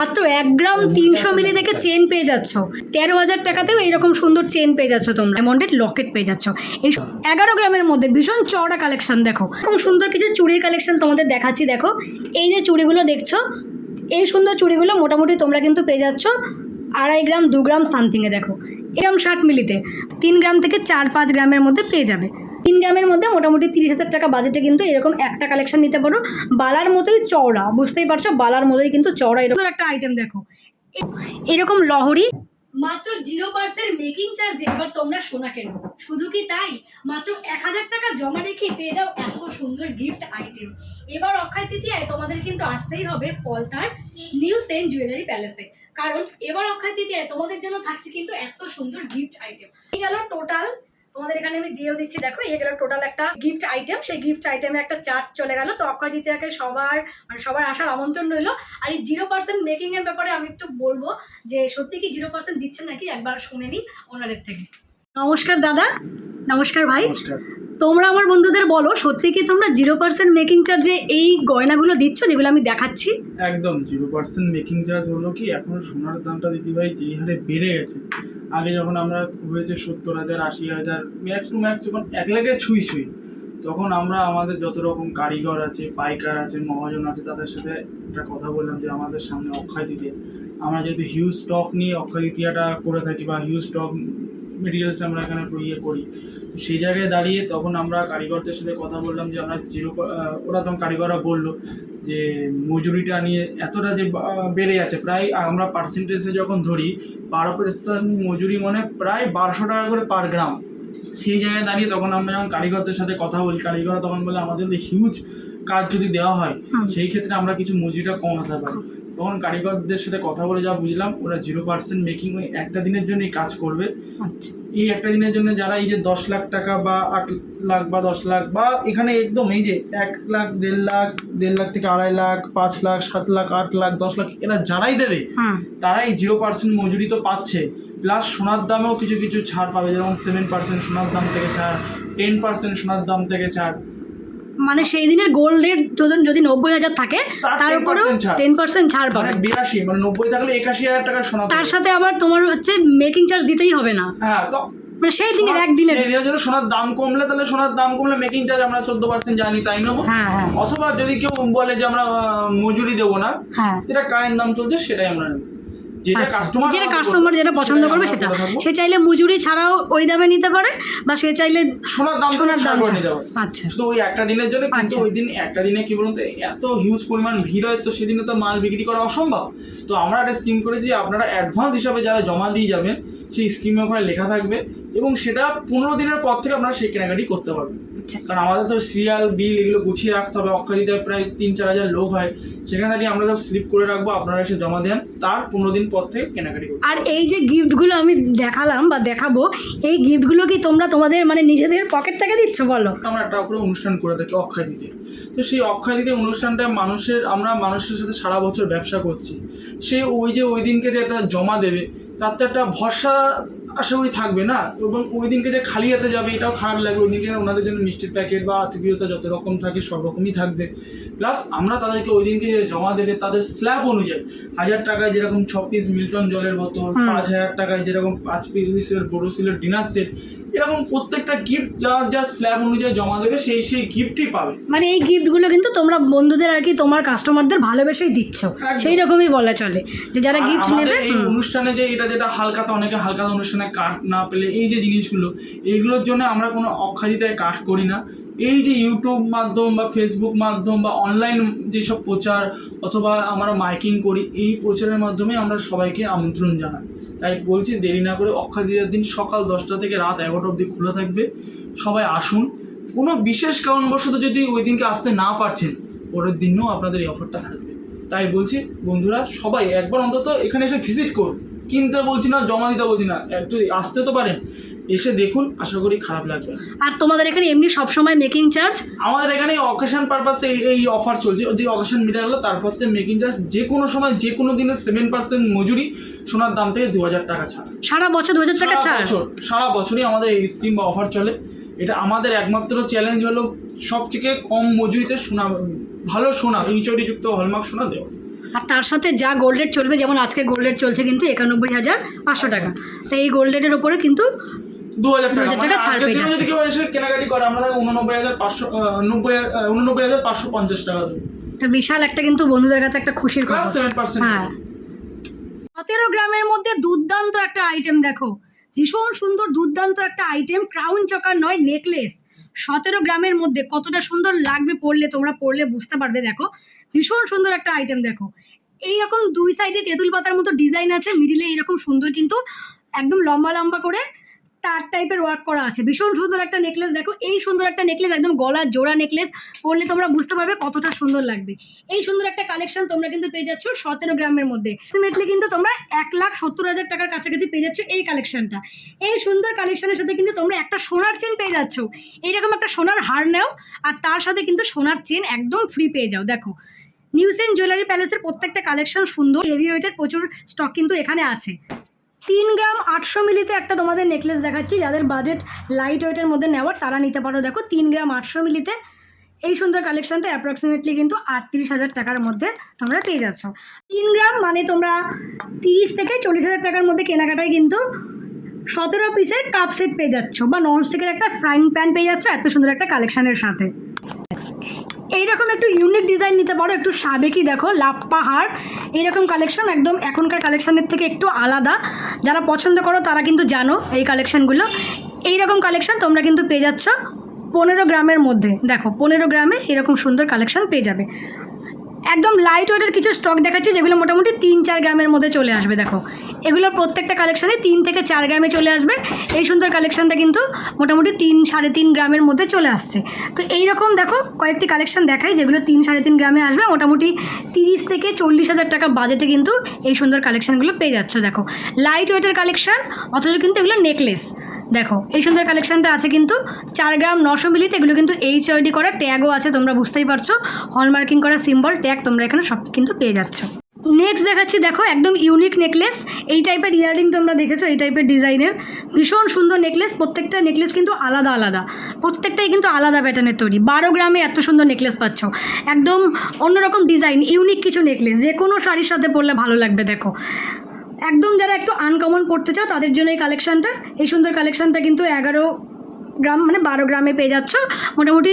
মাত্র এক গ্রাম তিনশো মিলি থেকে চেন পেয়ে যাচ্ছ। তেরো হাজার টাকাতেও এইরকম সুন্দর চেন পেয়ে যাচ্ছ তোমরা। ডায়মন্ডের লকেট পেয়ে যাচ্ছ। এই এগারো গ্রামের মধ্যে ভীষণ চওড়া কালেকশন দেখো। এরকম সুন্দর কিছু চুড়ির কালেকশন তোমাদের দেখাচ্ছি, দেখো। এই যে চুড়িগুলো দেখছ, এই সুন্দর চুড়িগুলো মোটামুটি তোমরা কিন্তু পেয়ে যাচ্ছ আড়াই গ্রাম, দু গ্রাম সামথিংয়ে দেখো। এরকম ষাট মিলিতে। তিন গ্রাম থেকে চার পাঁচ গ্রামের মধ্যে পেয়ে যাবে। তিন গ্রামের মধ্যে মোটামুটি তিরিশ হাজার টাকা বাজেটে কিন্তু এরকম একটা কালেকশন নিতে পারো। বালার মতোই চওড়া, বুঝতেই পারছ? বালার মতোই কিন্তু চওড়া। এরকম একটা আইটেম দেখো। এরকম লহরি, মাত্র জিরো পার্সেন্ট মেকিং চার্জ এবার তোমরা সোনা কেন? শুধু কি তাই? মাত্র এক হাজার টাকা জমা রেখে পেয়ে যাও এত সুন্দর গিফট আইটেম এবার অক্ষয় তৃতীয়ায় তোমাদের কিন্তু আসতেই হবে পলতার নিউ সেন্ট জুয়েলারি প্যালেসে কারণ এবার অক্ষয় তৃতীয়ায় তোমাদের জন্য থাকছে কিন্তু এত সুন্দর গিফট আইটেম এই গেল টোটাল তোমাদের এখানে আমি দিয়েও দিচ্ছি, দেখো, এই গেল টোটাল একটা গিফট আইটেম সেই গিফট আইটেমে একটা চার্ট চলে গেল। তো অক্ষয় তৃতীয়াকে সবার মানে সবার আসার আমন্ত্রণ রইল। আর এই জিরো পার্সেন্ট মেকিংয়ের ব্যাপারে আমি একটু বলব যে সত্যি কি জিরো পার্সেন্ট দিচ্ছেন নাকি? একবার শুনে নিই ওনাদের থেকে। নমস্কার দাদা নমস্কার ভাই। তোমরা আমার বন্ধুদের বলো সত্যি কি তোমরা জিরো পার্সেন্ট মেকিং চার্জে এই গয়নাগুলো দিচ্ছ যেগুলো আমি দেখাচ্ছি? একদম জিরো পার্সেন্ট মেকিং চার্জ হলো কি এখন সোনার দামটা দিদিভাই যেই হারে বেড়ে গেছে। আগে যখন আমরা হয়েছে সত্তর হাজার আশি হাজার ম্যাক্স টু ম্যাক্স যখন এক লাখে ছুঁই ছুঁই তখন আমরা আমাদের যত রকম কারিগর আছে পাইকার আছে মহাজন আছে তাদের সাথে একটা কথা বললাম যে আমাদের সামনে অক্ষয় তৃতীয়া। আমরা যেহেতু হিউজ স্টক নিয়ে অক্ষয় তৃতীয়াটা করে থাকি বা হিউজ স্টক মেটেরিয়ালস আমরা এখানে ইয়ে করি। সেই জায়গায় দাঁড়িয়ে তখন আমরা কারিগরদের সাথে কথা বললাম যে আমরা জিরো ওরা তখন কারিগররা বলল যে মজুরিটা নিয়ে এতটা যে বেড়ে যাচ্ছে প্রায় আমরা পার্সেন্টেজে যখন ধরি বারো পার্সেন্ট মজুরি মানে প্রায় বারোশো টাকা করে পার গ্রাম সেই জায়গায় দাঁড়িয়ে তখন আমরা যখন কারিগরদের সাথে কথা বলি কারিগররা তখন বলে আমাদের হিউজ কাজ যদি দেওয়া হয় সেই ক্ষেত্রে আমরা কিছু মজুরিটা কমাতে পারি। তখন কারিগরদের সাথে কথা বলে যা বুঝলাম ওরা জিরো পার্সেন্ট মেকিং ওই একটা দিনের জন্যই কাজ করবে। আচ্ছা। এই একটা দিনের জন্য যারা এই যে দশ লাখ টাকা বা আট লাখ বা দশ লাখ বা এখানে একদম এই যে এক লাখ দেড় লাখ দেড় লাখ থেকে আড়াই লাখ পাঁচ লাখ সাত লাখ আট লাখ দশ লাখ এরা যারাই দেবে হুম তারাই জিরো পার্সেন্ট মজুরি তো পাচ্ছে। প্লাস সোনার দামেও কিছু কিছু ছাড় পাবে যেমন সেভেন পার্সেন্ট সোনার দাম থেকে ছাড় টেন পার্সেন্ট সোনার দাম থেকে ছাড়। মানে সেই দিনের গোল্ড রেট যদি যদি নব্বই হাজার থাকে তার তার 10% উপরেও টেন পার্সেন্ট ছাড় মানে পাবে। বিরাশি মানে নব্বই থাকলে একাশি হাজার টাকা সোনা তার সাথে আবার তোমার হচ্ছে মেকিং চার্জ দিতেই হবে না। হ্যাঁ মানে সেই দিনের একদিনের। সেই দিনের জন্য সোনার দাম কমলে তাহলে সোনার দাম কমলে মেকিং চার্জ আমরা চোদ্দ পার্সেন্ট জানি তাই নেব। হ্যাঁ হ্যাঁ। অথবা যদি কেউ বলে যে আমরা মজুরি দেবো না যেটা কারেন্ট দাম চলছে সেটাই আমরা নেব। যেটা আচ্ছা, কাস্টমার যেটা কাস্টমার যেটা পছন্দ করবে সেটা। সে চাইলে মজুরি ছাড়াও ওই দামে নিতে পারে বা সে চাইলে সোনার দাম সোনার দাম আচ্ছা। শুধু ওই একটা দিনের জন্য কিন্তু আচ্ছা। ওই দিন একটা দিনে কি বলুন তো এত হিউজ পরিমাণ ভিড় হয় তো সেদিনে তো মাল বিক্রি করা অসম্ভব। তো আমরা একটা স্কিম করেছি আপনারা অ্যাডভান্স হিসাবে যারা জমা দিয়ে যাবেন সেই স্কিমে ওখানে লেখা থাকবে এবং সেটা পনেরো দিনের পর থেকে আপনারা সেই কেনাকাটি করতে পারবেন। আচ্ছা। কারণ আমাদের তো সিরিয়াল বিল এগুলো গুছিয়ে রাখতে হবে অক্ষয় প্রায় তিন চার হাজার লোক হয় সেখানে দাঁড়িয়ে আমরা সব স্লিপ করে রাখব আপনারা এসে জমা দেন তার পনেরো দিন পর থেকে কেনাকাটি আর এই যে গিফটগুলো আমি দেখালাম বা দেখাবো এই গিফটগুলো কি তোমরা তোমাদের মানে নিজেদের পকেট থেকে দিচ্ছ বলো? আমরা একটা করে অনুষ্ঠান করে থাকি অক্ষয় দিতে তো সেই অক্ষয় দিতে অনুষ্ঠানটা মানুষের আমরা মানুষের সাথে সারা বছর ব্যবসা করছি। সে ওই যে ওই দিনকে যে একটা জমা দেবে তার তো একটা ভরসা আশা করি থাকবে না। এবং ওই দিনকে যে খালি হাতে যাবে এটাও খারাপ লাগবে। ওই দিনকে ওনাদের জন্য মিষ্টির প্যাকেট বা আতিথিয়তা যত রকম থাকে সব রকমই থাকবে। প্লাস আমরা তাদেরকে ওই দিনকে যে জমা দেবে তাদের স্ল্যাব অনুযায়ী হাজার টাকায় যেরকম ছ পিস মিল্টন জলের বোতল পাঁচ হাজার টাকায় যেরকম পাঁচ পিসের বড় সিলের ডিনার সেট এরকম প্রত্যেকটা গিফট যা যা স্ল্যাব অনুযায়ী জমা দেবে সেই সেই গিফটই পাবে। মানে এই গিফটগুলো কিন্তু তোমরা বন্ধুদের আর কি তোমার কাস্টমারদের ভালোবেসেই দিচ্ছ। সেই রকমই বলা চলে যে যারা গিফট নেবে এই অনুষ্ঠানে যে এটা যেটা হালকাতে অনেকে হালকাতে অনুষ্ঠানে কাট না পেলে এই যে জিনিসগুলো এইগুলোর জন্য আমরা কোনো অক্ষাদিতায় কাট করি না। এই যে ইউটিউব মাধ্যম বা ফেসবুক মাধ্যম বা অনলাইন যেসব প্রচার অথবা আমরা মাইকিং করি, এই প্রচারের মাধ্যমে আমরা সবাইকে আমন্ত্রণ জানাই। তাই বলছি, দেরি না করে অক্ষাদিতার দিন সকাল দশটা থেকে রাত এগারোটা অবধি খোলা থাকবে। সবাই আসুন। কোনো বিশেষ কারণবশত যদি ওই দিনকে আসতে না পারছেন, পরের দিনও আপনাদের এই অফারটা থাকবে। তাই বলছি, বন্ধুরা, সবাই একবার অন্তত এখানে এসে ভিজিট করুন। কিনতে বলছি না জমা দিতে বলছি না। একটু আসতে তো পারেন। এসে দেখুন আশা করি খারাপ লাগবে। আর তোমাদের এখানে এমনি সবসময় মেকিং চার্জ আমাদের এখানে অকেশন পারপাসে এই এই অফার চলছে। যে অকেশন মিটে গেলো তারপর থেকে মেকিং চার্জ যে কোনো সময় যে কোনো দিনে সেভেন পার্সেন্ট মজুরি সোনার দাম থেকে দু হাজার টাকা ছাড়। সারা বছর দু হাজার টাকা ছাড়? বছর সারা বছরই আমাদের এই স্কিম বা অফার চলে। এটা আমাদের একমাত্র চ্যালেঞ্জ হলো সবথেকে কম মজুরিতে সোনা ভালো সোনা ইঞ্চড়িযুক্ত হলমার্ক সোনা দেওয়া। আর তার সাথে যা গোল্ড রেট চলবে যেমন আজকে গোল্ড রেট চলছে কিন্তু একানব্বই হাজার পাঁচশো টাকা। তাই এই গোল্ড রেটের ওপরে কিন্তু দু হাজার টাকা 2000 মানে টাকা ছাড় পেয়ে যাচ্ছে। কেউ এসে কেনাকাটি করে আমরা তাকে উননব্বই হাজার পাঁচশো নব্বই উননব্বই হাজার পাঁচশো পঞ্চাশ টাকা। এটা বিশাল একটা কিন্তু বন্ধুদের কাছে একটা খুশির কথা হ্যাঁ। সতেরো গ্রামের মধ্যে দুর্দান্ত একটা আইটেম দেখো। ভীষণ সুন্দর দুর্দান্ত একটা আইটেম ক্রাউন চকার নয় নেকলেস সতেরো গ্রামের মধ্যে কতটা সুন্দর লাগবে পড়লে তোমরা পড়লে বুঝতে পারবে দেখো। ভীষণ সুন্দর একটা আইটেম দেখো। এইরকম দুই সাইডে তেঁতুল পাতার মতো ডিজাইন আছে মিডিলে এইরকম সুন্দর কিন্তু একদম লম্বা লম্বা করে তার টাইপের ওয়ার্ক করা আছে। ভীষণ সুন্দর একটা নেকলেস দেখো, এই সুন্দর একটা নেকলেস একদম গলার জোড়া নেকলেস পরলে তোমরা বুঝতে পারবে কতটা সুন্দর লাগবে। এই সুন্দর একটা কালেকশন তোমরা কিন্তু পেয়ে যাচ্ছ সতেরো গ্রামের মধ্যে। আলটিমেটলি কিন্তু তোমরা এক লাখ সত্তর হাজার টাকার কাছাকাছি পেয়ে যাচ্ছ এই কালেকশনটা এই সুন্দর কালেকশনের সাথে কিন্তু তোমরা একটা সোনার চেন পেয়ে যাচ্ছ। এইরকম একটা সোনার হার নাও, আর তার সাথে কিন্তু সোনার চেন একদম ফ্রি পেয়ে যাও, দেখো। নিউসেন জুয়েলারি প্যালেসের প্রত্যেকটা কালেকশন সুন্দর হেভি ওয়েটের প্রচুর স্টক কিন্তু এখানে আছে। তিন গ্রাম আটশো মিলিতে একটা তোমাদের নেকলেস দেখাচ্ছি, যাদের বাজেট লাইট ওয়েটের মধ্যে নেওয়ার তারা নিতে পারো। দেখো, তিন গ্রাম আটশো মিলিতে এই সুন্দর কালেকশনটা অ্যাপ্রক্সিমেটলি কিন্তু আটত্রিশ হাজার টাকার মধ্যে তোমরা পেয়ে যাচ্ছ। তিন গ্রাম মানে তোমরা তিরিশ থেকে চল্লিশ হাজার টাকার মধ্যে কেনাকাটায় কিন্তু সতেরো পিসের কাপ সেট পেয়ে যাচ্ছ, বা নন স্টিকের একটা ফ্রাইং প্যান পেয়ে যাচ্ছ, এত সুন্দর একটা কালেকশানের সাথে। এইরকম একটু ইউনিক ডিজাইন নিতে পারো, একটু সাবেকি দেখো লাপ্পা হার এইরকম কালেকশন একদম এখনকার কালেকশানের থেকে একটু আলাদা। যারা পছন্দ করো, তারা কিন্তু জানো এই কালেকশানগুলো এইরকম কালেকশান তোমরা কিন্তু পেয়ে যাচ্ছ পনেরো গ্রামের মধ্যে। দেখো, পনেরো গ্রামে এরকম সুন্দর কালেকশান পেয়ে যাবে। একদম লাইট ওয়েটের কিছু স্টক দেখাচ্ছি যেগুলো মোটামুটি তিন চার গ্রামের মধ্যে চলে আসবে, দেখো। এগুলোর প্রত্যেকটা কালেকশানে তিন থেকে চার গ্রামে চলে আসবে। এই সুন্দর কালেকশানটা কিন্তু মোটামুটি তিন সাড়ে তিন গ্রামের মধ্যে চলে আসছে। তো এই রকম দেখো, কয়েকটি কালেকশান দেখাই যেগুলো তিন সাড়ে তিন গ্রামে আসবে। মোটামুটি তিরিশ থেকে চল্লিশ হাজার টাকা বাজেটে কিন্তু এই সুন্দর কালেকশানগুলো পেয়ে যাচ্ছ, দেখো। লাইট ওয়েটের কালেকশান অথচ কিন্তু এগুলো নেকলেস দেখো, এই সুন্দর কালেকশনটা আছে কিন্তু চার গ্রাম নশো মিলিতে, এগুলো কিন্তু এইচ ওইডি করা ট্যাগও আছে, তোমরা বুঝতেই পারছ। হলমার্কিং করা সিম্বল ট্যাগ তোমরা এখানে সব কিন্তু পেয়ে যাচ্ছ। নেক্সট দেখাচ্ছি, দেখো, একদম ইউনিক নেকলেস এই টাইপের ইয়াররিং তোমরা দেখেছ, এই টাইপের ডিজাইনের ভীষণ সুন্দর নেকলেস প্রত্যেকটা নেকলেস কিন্তু আলাদা আলাদা। প্রত্যেকটাই কিন্তু আলাদা প্যাটার্নের তৈরি। বারো গ্রামে এত সুন্দর নেকলেস পাচ্ছ। একদম অন্যরকম ডিজাইন ইউনিক কিছু নেকলেস যে কোনো শাড়ির সাথে পরলে ভালো লাগবে, দেখো। একদম যারা একটু আনকমন পড়তে চাও, তাদের জন্য এই কালেকশানটা এই সুন্দর কালেকশানটা কিন্তু এগারো গ্রাম মানে বারো গ্রামে পেয়ে যাচ্ছ। মোটামুটি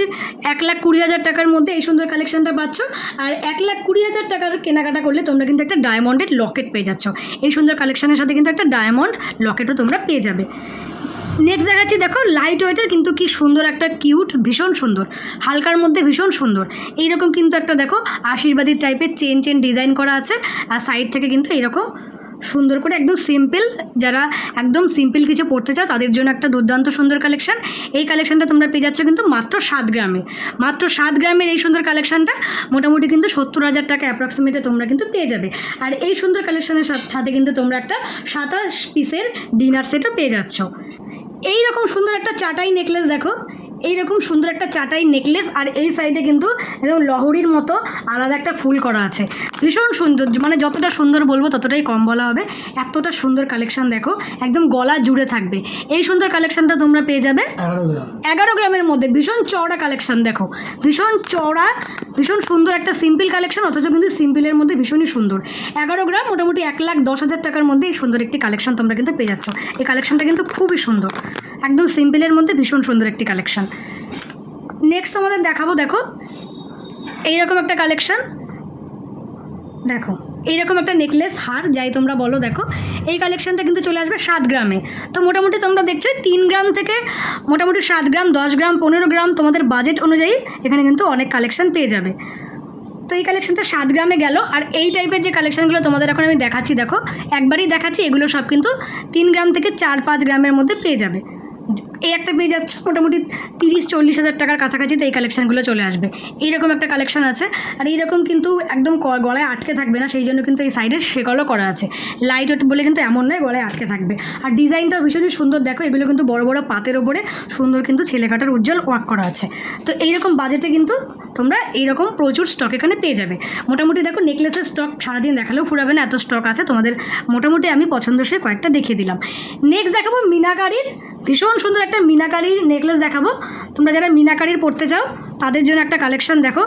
এক লাখ কুড়ি হাজার টাকার মধ্যে এই সুন্দর কালেকশানটা পাচ্ছ। আর এক লাখ কুড়ি হাজার টাকার কেনাকাটা করলে তোমরা কিন্তু একটা ডায়মন্ডের লকেট পেয়ে যাচ্ছ। এই সুন্দর কালেকশানের সাথে কিন্তু একটা ডায়মন্ড লকেটও তোমরা পেয়ে যাবে। নেক্সট দেখাচ্ছি, দেখো লাইট ওয়েটের কিন্তু কি সুন্দর একটা কিউট ভীষণ সুন্দর। হালকার মধ্যে ভীষণ সুন্দর। এইরকম কিন্তু একটা, দেখো, আশীর্বাদী টাইপের চেন চেন ডিজাইন করা আছে। আর সাইড থেকে কিন্তু এইরকম সুন্দর করে, একদম সিম্পল যারা একদম সিম্পল কিছু পড়তে চাও, তাদের জন্য একটা দুর্দান্ত সুন্দর কালেকশন এই কালেকশনটা তোমরা পেয়ে যাচ্ছ কিন্তু মাত্র সাত গ্রামে। মাত্র সাত গ্রামের এই সুন্দর কালেকশনটা মোটামুটি কিন্তু সত্তর হাজার টাকা অ্যাপ্রক্সিমেটে তোমরা কিন্তু পেয়ে যাবে। আর এই সুন্দর কালেকশনের সাথে কিন্তু তোমরা একটা সাতাশ পিসের ডিনার সেটও পেয়ে যাচ্ছ। এই রকম সুন্দর একটা চাটাই নেকলেস দেখো। এইরকম সুন্দর একটা চাটাই নেকলেস আর এই সাইডে কিন্তু একদম লহরির মতো আলাদা একটা ফুল করা আছে। ভীষণ সুন্দর মানে যতটা সুন্দর বলব ততটাই কম বলা হবে। এতটা সুন্দর কালেকশন দেখো একদম গলা জুড়ে থাকবে। এই সুন্দর কালেকশনটা তোমরা পেয়ে যাবে এগারো গ্রামের মধ্যে। ভীষণ চওড়া কালেকশন দেখো। ভীষণ চওড়া ভীষণ সুন্দর একটা সিম্পল কালেকশন অথচ কিন্তু সিম্পলের মধ্যে ভীষণই সুন্দর। এগারো গ্রাম মোটামুটি এক লাখ দশ হাজার টাকার মধ্যে এই সুন্দর একটি কালেকশন তোমরা কিন্তু পেয়ে যাচ্ছ। এই কালেকশনটা কিন্তু খুবই সুন্দর। একদম সিম্পলের মধ্যে ভীষণ সুন্দর একটি কালেকশান। নেক্সট তোমাদের দেখাবো, দেখো। এইরকম একটা কালেকশান। দেখো, এইরকম একটা নেকলেস হার, যাই তোমরা বলো, দেখো। এই কালেকশানটা কিন্তু চলে আসবে সাত গ্রামে। তো মোটামুটি তোমরা দেখছ, তিন গ্রাম থেকে মোটামুটি সাত গ্রাম, দশ গ্রাম, পনেরো গ্রাম তোমাদের বাজেট অনুযায়ী এখানে কিন্তু অনেক কালেকশান পেয়ে যাবে। তো এই কালেকশানটা সাত গ্রামে গেল, আর এই টাইপের যে কালেকশানগুলো তোমাদের এখন আমি দেখাচ্ছি, দেখো। একবারই দেখাচ্ছি, এগুলো সব কিন্তু তিন গ্রাম থেকে চার পাঁচ গ্রামের মধ্যে পেয়ে যাবে। এই একটা পেয়ে যাচ্ছে মোটামুটি তিরিশ, চল্লিশ হাজার টাকার কাছাকাছিতে এই কালেকশানগুলো চলে আসবে। এইরকম একটা কালেকশন আছে, আর এইরকম কিন্তু একদম গলায় আটকে থাকবে না, সেই জন্য কিন্তু এই সাইডের সেকলও করা আছে। লাইট ওয়েট বলে কিন্তু এমন নয়, গলায় আটকে থাকবে। আর ডিজাইনটাও ভীষণই সুন্দর, দেখো এগুলো কিন্তু বড় বড় পাতের ওপরে সুন্দর কিন্তু ছেলে কাটার উজ্জ্বল ওয়ার্ক করা আছে। তো এইরকম বাজেটে কিন্তু তোমরা এইরকম প্রচুর স্টক এখানে পেয়ে যাবে। মোটামুটি দেখো নেকলেসের স্টক সারাদিন দেখালেও ফুরাবে না, এত স্টক আছে তোমাদের। মোটামুটি আমি পছন্দসই কয়েকটা দেখিয়ে দিলাম। নেক্সট দেখাবো মিনাকারির ভীষণ সুন্দর একটা মিনাকারির নেকলেস দেখাবো। তোমরা যারা মিনাকারির পড়তে চাও, তাদের জন্য একটা কালেকশান দেখো।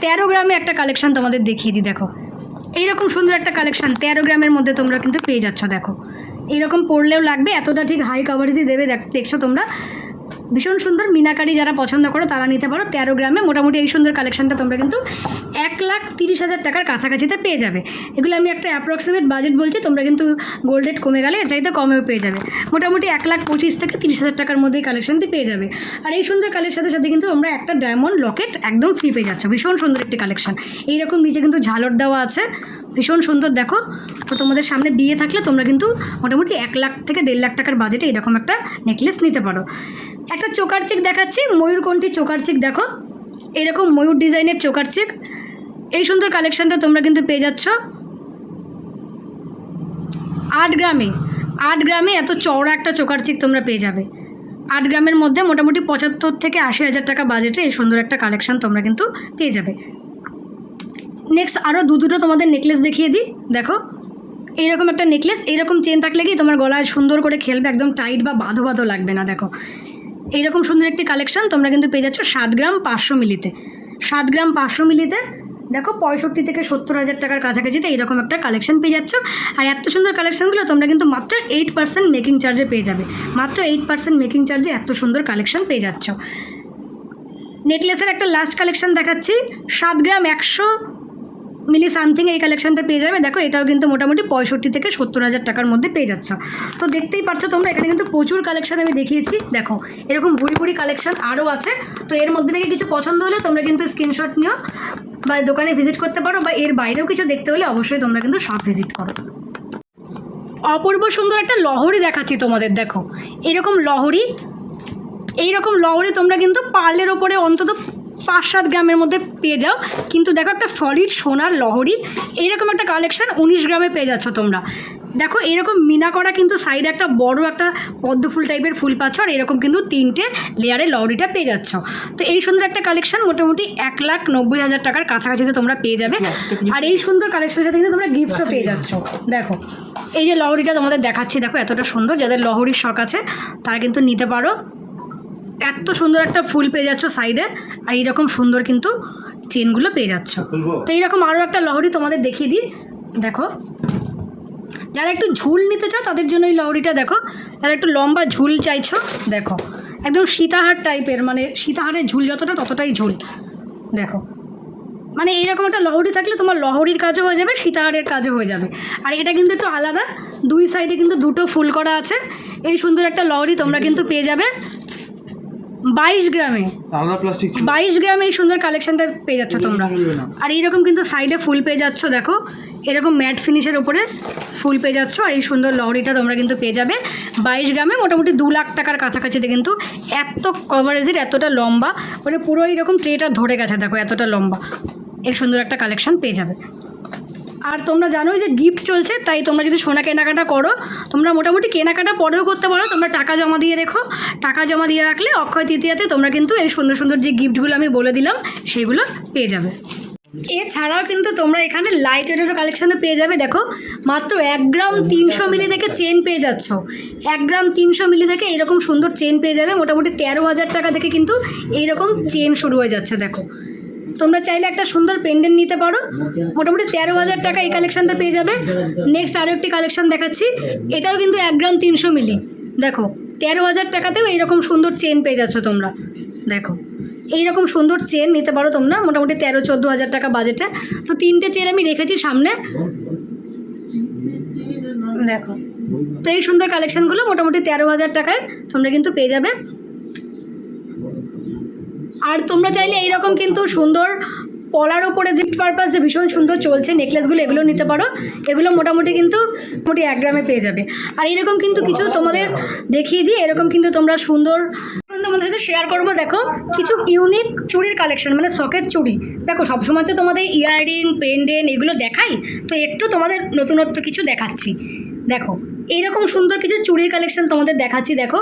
তেরো গ্রামে একটা কালেকশান তোমাদের দেখিয়ে দিই, দেখো। এইরকম সুন্দর একটা কালেকশান তেরো গ্রামের মধ্যে তোমরা কিন্তু পেয়ে যাচ্ছ, দেখো। এইরকম পড়লেও লাগবে, এতটা ঠিক হাই কভারেজই দেবে, দেখ- দেখছ তোমরা। ভীষণ সুন্দর মিনাকারি যারা পছন্দ করো তারা নিতে পারো। তেরো গ্রামে মোটামুটি এই সুন্দর কালেকশনটা তোমরা কিন্তু এক লাখ তিরিশ হাজার টাকার কাছাকাছিতে পেয়ে যাবে। এগুলো আমি একটা অ্যাপ্রক্সিমেট বাজেট বলছি, তোমরা কিন্তু গোল্ড রেট কমে গেলে এর চাইতে কমেও পেয়ে যাবে। মোটামুটি এক লাখ পঁচিশ থেকে তিরিশ হাজার টাকার মধ্যেই কালেকশনটি পেয়ে যাবে। আর এই সুন্দর কালের সাথে সাথে কিন্তু তোমরা একটা ডায়মন্ড লকেট একদম ফ্রি পেয়ে যাচ্ছ। ভীষণ সুন্দর একটি কালেকশন এইরকম নিচে কিন্তু ঝালর দেওয়া আছে। ভীষণ সুন্দর দেখো। তো তোমাদের সামনে বিয়ে থাকলে তোমরা কিন্তু মোটামুটি এক লাখ থেকে দেড় লাখ টাকার বাজেটে এরকম একটা নেকলেস নিতে পারো। একটা চোকার চেক দেখাচ্ছি, ময়ূরকণ্ঠী চোকার চেক দেখো। এরকম ময়ূর ডিজাইনের চোকার চেক এই সুন্দর কালেকশনটা তোমরা কিন্তু পেয়ে যাচ্ছ। আট গ্রামে আট গ্রামে এত চওড়া একটা চোকার চেক তোমরা পেয়ে যাবে। আট গ্রামের মধ্যে মোটামুটি পঁচাত্তর থেকে আশি হাজার টাকা বাজেটে এই সুন্দর একটা কালেকশান তোমরা কিন্তু পেয়ে যাবে। নেক্সট আরও দু দুটো তোমাদের নেকলেস দেখিয়ে দিই। দেখো এইরকম একটা নেকলেস এইরকম চেন থাকলে কি তোমার গলায় সুন্দর করে খেলবে, একদম টাইট বা বাঁধো বাঁধো লাগবে না, দেখো। এইরকম সুন্দর একটি কালেকশন তোমরা কিন্তু পেয়ে যাচ্ছ সাত গ্রাম পাঁচশো মিলিতে। সাত গ্রাম পাঁচশো মিলিতে, দেখো পঁয়ষট্টি থেকে সত্তর হাজার টাকার কাছাকাছিতে এইরকম একটা কালেকশন পেয়ে যাচ্ছ। আর এত সুন্দর কালেকশনগুলো তোমরা কিন্তু মাত্র এইট পার্সেন্ট মেকিং চার্জে পেয়ে যাবে। মাত্র এইট পার্সেন্ট মেকিং চার্জে এত সুন্দর কালেকশন পেয়ে যাচ্ছ। নেকলেসের একটা লাস্ট কালেকশন দেখাচ্ছি। সাত গ্রাম একশো মিলি সামথিং এই কালেকশনটা পেয়ে যাবে। দেখো, এটাও কিন্তু মোটামুটি পঁয়ষট্টি থেকে সত্তর হাজার টাকার মধ্যে পেয়ে যাচ্ছ। তো দেখতেই পারছ তোমরা, এখানে কিন্তু প্রচুর কালেকশন আমি দেখিয়েছি। দেখো, এরকম ভুড়ি ভুড়ি কালেকশন আরও আছে। তো এর মধ্যে থেকে কিছু পছন্দ হলে তোমরা কিন্তু স্ক্রিনশট নিও বা দোকানে ভিজিট করতে পারো বা এর বাইরেও কিছু দেখতে হলে অবশ্যই তোমরা কিন্তু শপ ভিজিট করো। অপূর্ব সুন্দর একটা লহরি দেখাচ্ছি তোমাদের, দেখো। এরকম লহরি, এইরকম লহরি তোমরা কিন্তু পার্লের ওপরে অন্তত পাঁচ সাত গ্রামের মধ্যে পেয়ে যাও। কিন্তু দেখো একটা সলিড সোনার লহরি এইরকম একটা কালেকশন উনিশ গ্রামে পেয়ে যাচ্ছ তোমরা। দেখো এরকম মিনা করা কিন্তু সাইডে একটা বড় একটা পদ্ম ফুল টাইপের ফুল পাচ্ছ আর এরকম কিন্তু তিনটে লেয়ারে লহরিটা পেয়ে যাচ্ছ। তো এই সুন্দর একটা কালেকশন মোটামুটি এক লাখ নব্বই হাজার টাকার কাছাকাছিতে তোমরা পেয়ে যাবে। আর এই সুন্দর কালেকশনের সাথে কিন্তু তোমরা গিফটও পেয়ে যাচ্ছ। দেখো এই যে লহরিটা তোমাদের দেখাচ্ছি দেখো এতটা সুন্দর যাদের লহরির শখ আছে তারা কিন্তু নিতে পারো। এত সুন্দর একটা ফুল পেয়ে যাচ্ছ সাইডে আর এইরকম সুন্দর কিন্তু চেনগুলো পেয়ে যাচ্ছ। তো এইরকম আরও একটা লহরি তোমাদের দেখিয়ে দিই। দেখো। যারা একটু ঝুল নিতে চাও তাদের জন্য এই লহরিটা দেখো। যারা একটু লম্বা ঝুল চাইছো দেখো। একদম সীতাহার টাইপের মানে সীতাহারের ঝুল যতটা ততটাই ঝুল। দেখো। মানে এইরকম একটা লহরি থাকলে তোমার লহরির কাজও হয়ে যাবে সীতাহারের কাজও হয়ে যাবে। আর এটা কিন্তু একটু আলাদা। দুই সাইডে কিন্তু দুটো ফুল করা আছে। এই সুন্দর একটা লহরি তোমরা কিন্তু পেয়ে যাবে। বাইশ গ্রামে। আলাদা প্লাস্টিক বাইশ গ্রামে এই সুন্দর কালেকশনটা পেয়ে যাচ্ছ তোমরা। আর এইরকম কিন্তু সাইডে ফুল পেয়ে যাচ্ছ দেখো। এরকম ম্যাট ফিনিশের উপরে ফুল পেয়ে যাচ্ছ আর এই সুন্দর লহরিটা তোমরা কিন্তু পেয়ে যাবে। বাইশ গ্রামে মোটামুটি দু লাখ টাকার কাছাকাছিতে কিন্তু এত কভারেজের এতটা লম্বা মানে পুরো এইরকম ট্রেটা ধরে গেছে দেখো এতটা লম্বা। এই সুন্দর একটা কালেকশন পেয়ে যাবে। আর তোমরা জানোই যে গিফট চলছে, তাই তোমরা যদি সোনা কেনাকাটা করো, তোমরা মোটামুটি কেনাকাটা পরেও করতে পারো। তোমরা টাকা জমা দিয়ে রেখো। টাকা জমা দিয়ে রাখলে অক্ষয় তৃতীয়াতে তোমরা কিন্তু এই সুন্দর সুন্দর যে গিফটগুলো আমি বলে দিলাম, সেগুলো পেয়ে যাবে। এছাড়াও কিন্তু তোমরা এখানে লাইট ওয়েটেরও কালেকশনে পেয়ে যাবে। দেখো, মাত্র এক গ্রাম তিনশো মিলি থেকে চেন পেয়ে যাচ্ছ। এক গ্রাম তিনশো মিলি থেকে এরকম সুন্দর চেন পেয়ে যাবে। মোটামুটি তেরো হাজার টাকা থেকে কিন্তু এইরকম চেন শুরু হয়ে যাচ্ছে, দেখো। তোমরা চাইলে একটা সুন্দর পেন্ডেন্ট নিতে পারো। মোটামুটি তেরো হাজার টাকা এই কালেকশনটা পেয়ে যাবে। নেক্সট আরও একটি কালেকশন দেখাচ্ছি। এটাও কিন্তু এক গ্রাম তিনশো মিলি। দেখো, তেরো হাজার টাকাতেও এইরকম সুন্দর চেন পেয়ে যাচ্ছ তোমরা। দেখো, এইরকম সুন্দর চেন নিতে পারো তোমরা, মোটামুটি তেরো, চোদ্দ হাজার টাকা বাজেটে তো তিনটে চেন আমি রেখেছি সামনে। দেখো, তো এই সুন্দর কালেকশনগুলো মোটামুটি তেরো হাজার টাকায় তোমরা কিন্তু পেয়ে যাবে। আর তোমরা চাইলে এইরকম কিন্তু সুন্দর পলার ওপরে গিফট পারপাস যে ভীষণ সুন্দর চলছে নেকলেসগুলো এগুলো নিতে পারো। এগুলো মোটামুটি কিন্তু মোটামুটি এক গ্রামে পেয়ে যাবে। আর এরকম কিন্তু কিছু তোমাদের দেখিয়ে দিই এরকম কিন্তু তোমরা সুন্দর তোমাদের সাথে শেয়ার করব। দেখো কিছু ইউনিক চুড়ির কালেকশন মানে সকেট চুড়ি। দেখো সবসময় তো তোমাদের ইয়াররিং পেন্ডেন্ট এগুলো দেখাই তো একটু তোমাদের নতুনত্ব কিছু দেখাচ্ছি। দেখো এইরকম সুন্দর কিছু চুড়ির কালেকশন তোমাদের দেখাচ্ছি। দেখো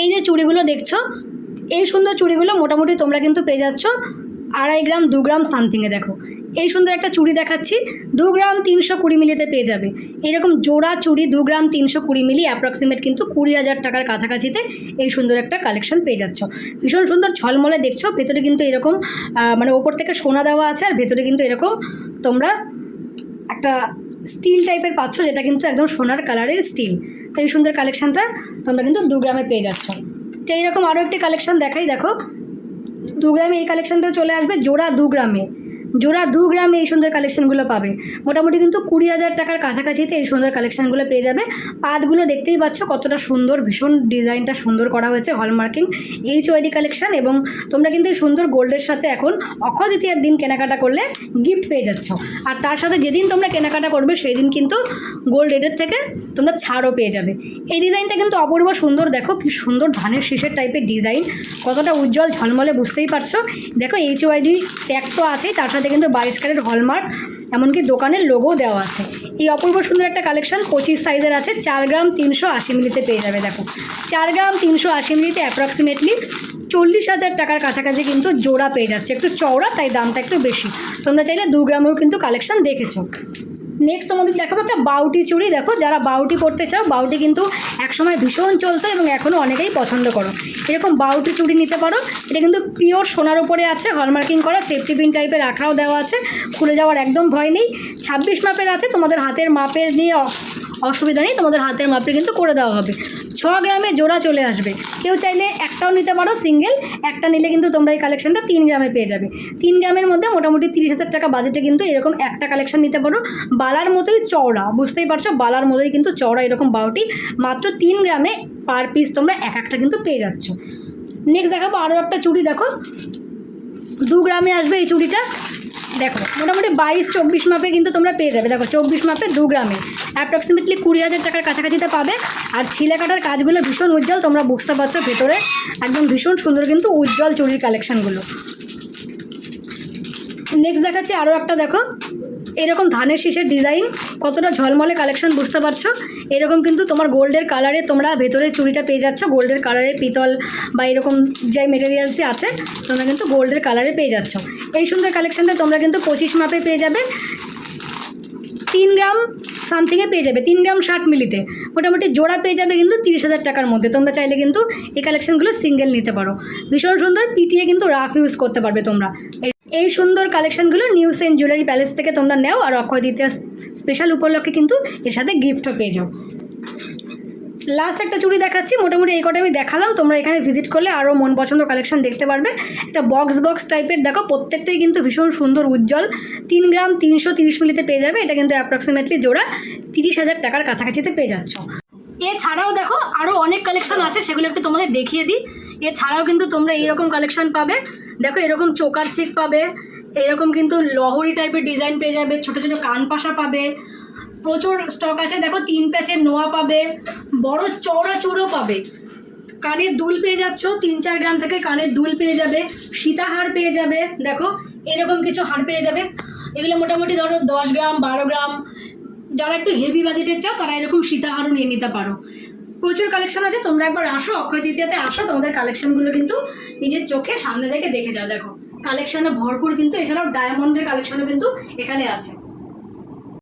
এই যে চুড়িগুলো দেখছ এই সুন্দর চুড়িগুলো মোটামুটি তোমরা কিন্তু পেয়ে যাচ্ছ আড়াই গ্রাম, দু গ্রাম সামথিংয়ে দেখো। এই সুন্দর একটা চুড়ি দেখাচ্ছি, দু গ্রাম তিনশো কুড়ি মিলিতে পেয়ে যাবে। এরকম জোড়া চুড়ি দু গ্রাম তিনশো কুড়ি মিলি অ্যাপ্রক্সিমেট কিন্তু কুড়ি হাজার টাকার কাছাকাছিতে এই সুন্দর একটা কালেকশন পেয়ে যাচ্ছ। ভীষণ সুন্দর ঝলমলে দেখছ, ভেতরে কিন্তু এরকম মানে ওপর থেকে সোনা দেওয়া আছে আর ভেতরে কিন্তু এরকম তোমরা একটা স্টিল টাইপের পাচ্ছ, যেটা কিন্তু একদম সোনার কালারের স্টিল তো এই সুন্দর কালেকশানটা তোমরা কিন্তু দু গ্রামে পেয়ে যাচ্ছ। তো এইরকম আরও একটি কালেকশান দেখাই, দেখো। দু গ্রামে এই কালেকশানটাও চলে আসবে, জোড়া দু গ্রামে। জোড়া দু গ্রামে এই সুন্দর কালেকশানগুলো পাবে। মোটামুটি কিন্তু কুড়ি হাজার টাকার কাছাকাছিতে এই সুন্দর কালেকশানগুলো পেয়ে যাবে। পাতগুলো দেখতেই পাচ্ছ, কতটা সুন্দর, ভীষণ ডিজাইনটা সুন্দর করা হয়েছে হলমার্কিং এইচ ওয়াইডি কালেকশান এবং তোমরা কিন্তু এই সুন্দর গোল্ডের সাথে এখন অক্ষয় দ্বিতীয়ার দিন কেনাকাটা করলে গিফট পেয়ে যাচ্ছ। আর তার সাথে যেদিন তোমরা কেনাকাটা করবে সেই দিন কিন্তু গোল্ড রেটের থেকে তোমরা ছাড়ও পেয়ে যাবে। এই ডিজাইনটা কিন্তু অপূর্ব সুন্দর, দেখো কি সুন্দর ধানের শীষের টাইপের ডিজাইন, কতটা উজ্জ্বল ঝলমলে, বুঝতেই পারছ। দেখো এইচ ওয়াইডি ট্যাগ তো আছেই, তার সাথে কিন্তু বাইশ ক্যারেট হলমার্ক, এমনকি দোকানের লোগো দেওয়া আছে। এই অপূর্ব সুন্দর একটা কালেকশন পঁচিশ সাইজের আছে, চার গ্রাম তিনশো আশি মিলিতে পেয়ে যাবে, দেখো। চার গ্রাম তিনশো আশি মিলিতে অ্যাপ্রক্সিমেটলি চল্লিশ হাজার টাকার কাছাকাছি কিন্তু জোড়া পেয়ে যাচ্ছে। একটু চওড়া, তাই দামটা একটু বেশি। তোমরা চাইলে দু গ্রামেও কিন্তু কালেকশন দেখেছ। নেক্সট তোমাদের দেখাবো? একটা বাউটি চুড়ি, দেখো, যারা বাউটি করতে চাও, বাউটি কিন্তু একসময় ভীষণ চলতো এবং এখনও অনেকেই পছন্দ করো। এরকম বাউটি চুড়ি নিতে পারো, এটা কিন্তু পিওর সোনার ওপরে আছে হলমার্কিং করা সেফটি পিন টাইপের আঁকড়াও দেওয়া আছে, খুলে যাওয়ার একদম ভয় নেই। ছাব্বিশ মাপের আছে, তোমাদের হাতের মাপের নিয়ে অসুবিধা নেই, তোমাদের হাতের মাপে কিন্তু করে দেওয়া হবে। গ্রামে জোড়া চলে আসবে। কেউ চাইলে একটাও নিতে পারো সিঙ্গেল একটা নিলে কিন্তু তোমরা এই কালেকশনটা তিন গ্রামে পেয়ে যাবে। তিন গ্রামের মধ্যে মোটামুটি তিরিশ হাজার টাকা বাজেটে কিন্তু এরকম একটা কালেকশন নিতে পারো। বালার মতোই চওড়া, বুঝতেই পারছ? বালার মতোই কিন্তু চওড়া এরকম বাউটি। মাত্র তিন গ্রামে পার পিস তোমরা এক একটা কিন্তু পেয়ে যাচ্ছ। নেক্সট দেখাবো আরও একটা চুড়ি, দেখো। দু গ্রামে আসবে এই চুড়িটা। দেখো, মোটামুটি বাইশ, চব্বিশ মাপে কিন্তু তোমরা পেয়ে যাবে। দেখো, চব্বিশ মাপে দু গ্রামে। অ্যাপ্রক্সিমেটলি কুড়ি হাজার টাকার কাছাকাছিতে পাবে। আর ছিলে কাটার কাজগুলো ভীষণ উজ্জ্বল, তোমরা বুঝতে পারছ ভেতরে। একদম ভীষণ সুন্দর কিন্তু উজ্জ্বল চুরির কালেকশানগুলো নেক্সট দেখাচ্ছি আরও একটা, দেখো। এরকম ধানের শীষের ডিজাইন কতটা ঝলমলে কালেকশন বুঝতে পারছ? এরকম কিন্তু তোমার গোল্ডের কালারে তোমরা ভেতরে চুড়িটা পেয়ে যাচ্ছ। গোল্ডের কালারে পিতল বা এরকম যে মেটেরিয়ালসই আছে, তোমরা কিন্তু গোল্ডের কালারে পেয়ে যাচ্ছ। এই সুন্দর কালেকশনটা তোমরা কিন্তু পঁচিশ মাপে পেয়ে যাবে। তিন গ্রাম সামথিংয়ে পেয়ে যাবে, তিন গ্রাম ষাট মিলিতে। মোটামুটি জোড়া পেয়ে যাবে কিন্তু তিরিশ হাজার টাকার মধ্যে। তোমরা চাইলে কিন্তু এই কালেকশানগুলো সিঙ্গেল নিতে পারো। ভীষণ সুন্দর পিটিয়ে কিন্তু রাফ ইউজ করতে পারবে তোমরা। এই- সুন্দর কালেকশানগুলো নিউ সেন জুয়েলারি প্যালেস থেকে তোমরা নেও, আর অক্ষয় দ্বিতীয় স্পেশাল উপলক্ষে কিন্তু এর সাথে গিফটও পেয়ে যাও। লাস্ট একটা চুড়ি দেখাচ্ছি, মোটামুটি এই কটা আমি দেখালাম, তোমরা এখানে ভিজিট করলে আরও মন পছন্দ কালেকশন দেখতে পারবে। একটা বক্স বক্স টাইপের দেখো প্রত্যেকটাই কিন্তু ভীষণ সুন্দর, উজ্জ্বল। তিন গ্রাম তিনশো তিরিশ মিলিতে পেয়ে যাবে, এটা কিন্তু অ্যাপ্রক্সিমেটলি জোড়া তিরিশ হাজার টাকার কাছাকাছিতে পেয়ে যাচ্ছ। এছাড়াও দেখো আরও অনেক কালেকশন আছে, সেগুলো একটু তোমাদের দেখিয়ে দিই। এছাড়াও কিন্তু তোমরা এইরকম কালেকশন পাবে, দেখো এরকম চোকার চেক পাবে, এরকম কিন্তু লহরি টাইপের ডিজাইন পেয়ে যাবে, ছোটো ছোটো কান পাশা পাবে প্রচুর স্টক আছে। দেখো তিন প্যাচের নোয়া পাবে, বড় চওড়া চূড়ো পাবে। কানের দুল পেয়ে যাচ্ছ, তিন চার গ্রাম থেকে কানের দুল পেয়ে যাবে সীতাহার পেয়ে যাবে, দেখো এরকম কিছু হার পেয়ে যাবে। এগুলো মোটামুটি ধরো দশ গ্রাম, বারো গ্রাম, যারা একটু হেভি বাজেটের চাও, তারা এরকম সীতাহারও নিয়ে নিতে পারো। প্রচুর কালেকশন আছে, তোমরা একবার আসো, অক্ষয় তৃতীয়াতে আসো, তোমাদের কালেকশনগুলো কিন্তু নিজের চোখে সামনে থেকে দেখে যাও, দেখো। কালেকশনে ভরপুর কিন্তু, এছাড়াও ডায়মন্ডের কালেকশনও কিন্তু এখানে আছে।